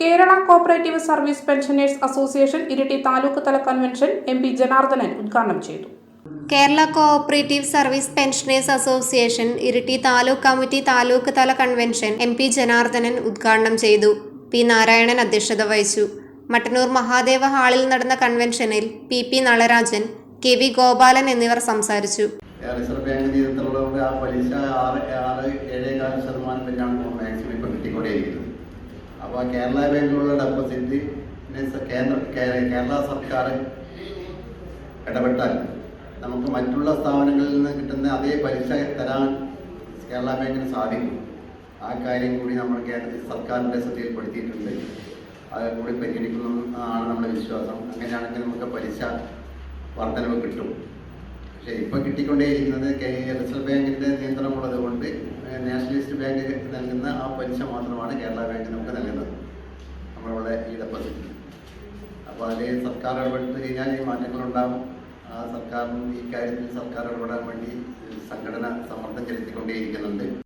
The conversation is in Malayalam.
Kerala cooperative service pensioners association Iritty taluk തല കൺവെൻഷൻ എം പി ജനാർദ്ദനൻ ഉദ്ഘാടനം ചെയ്തു. Kerala cooperative service pensioners association Iritty taluk committee taluk തല കൺവെൻഷൻ എം പി ജനാർദ്ദനൻ ഉദ്ഘാടനം ചെയ്തു. പി നാരായണൻ അധ്യക്ഷത വഹിച്ചു. മട്ടന്നൂർ മഹാദേവ ഹാളിൽ നടന്ന കൺവെൻഷനിൽ P P Nalarajan K V Gopalan എന്നിവർ സംസാരിച്ചു. റിസർവ് ബാങ്ക് നിയന്ത്രണമുള്ള ആ പലിശ ആറ് ആറ് ഏഴേകാൽ ശതമാനം വരെയാണ് ഇപ്പോൾ മാക്സിമം ഇപ്പോൾ കിട്ടിക്കൊണ്ടേയിരിക്കുന്നത്. അപ്പോൾ കേരള ബാങ്കിലുള്ള ഡെപ്പോസിറ്റ് കേന്ദ്ര കേരള സർക്കാർ ഇടപെട്ടാൽ നമുക്ക് മറ്റുള്ള സ്ഥാപനങ്ങളിൽ നിന്ന് കിട്ടുന്ന അതേ പലിശ തരാൻ കേരള ബാങ്കിന് സാധിക്കും. ആ കാര്യം കൂടി നമ്മൾ കേരളത്തിൽ സർക്കാരിന്റെ ശ്രദ്ധയിൽപ്പെടുത്തിയിട്ടുണ്ട്. അത് കൂടി പരിഗണിക്കുന്നതാണ് നമ്മുടെ വിശ്വാസം. അങ്ങനെയാണെങ്കിൽ നമുക്ക് പലിശ വർധനവ് കിട്ടും. പക്ഷേ ഇപ്പോൾ കിട്ടിക്കൊണ്ടേയിരിക്കുന്നത് റിസർവ് ബാങ്കിന്റെ നിയന്ത്രണമുള്ളത് കൊണ്ട് ബാങ്ക് നൽകുന്ന ആ പലിശ മാത്രമാണ് കേരള ബാങ്ക് നമുക്ക് നൽകുന്നത്. നമ്മളുടെ ഈ ഡെപ്പോസിറ്റ് അപ്പോൾ അതിൽ സർക്കാർ ഇടപെട്ട് കഴിഞ്ഞാൽ ഈ മാറ്റങ്ങളുണ്ടാകും ആ സർക്കാരിന് ഈ കാര്യത്തിൽ സർക്കാർ ഇടപെടാൻ വേണ്ടി സംഘടന സമ്മർദ്ദം ചെലുത്തിക്കൊണ്ടേയിരിക്കുന്നുണ്ട്.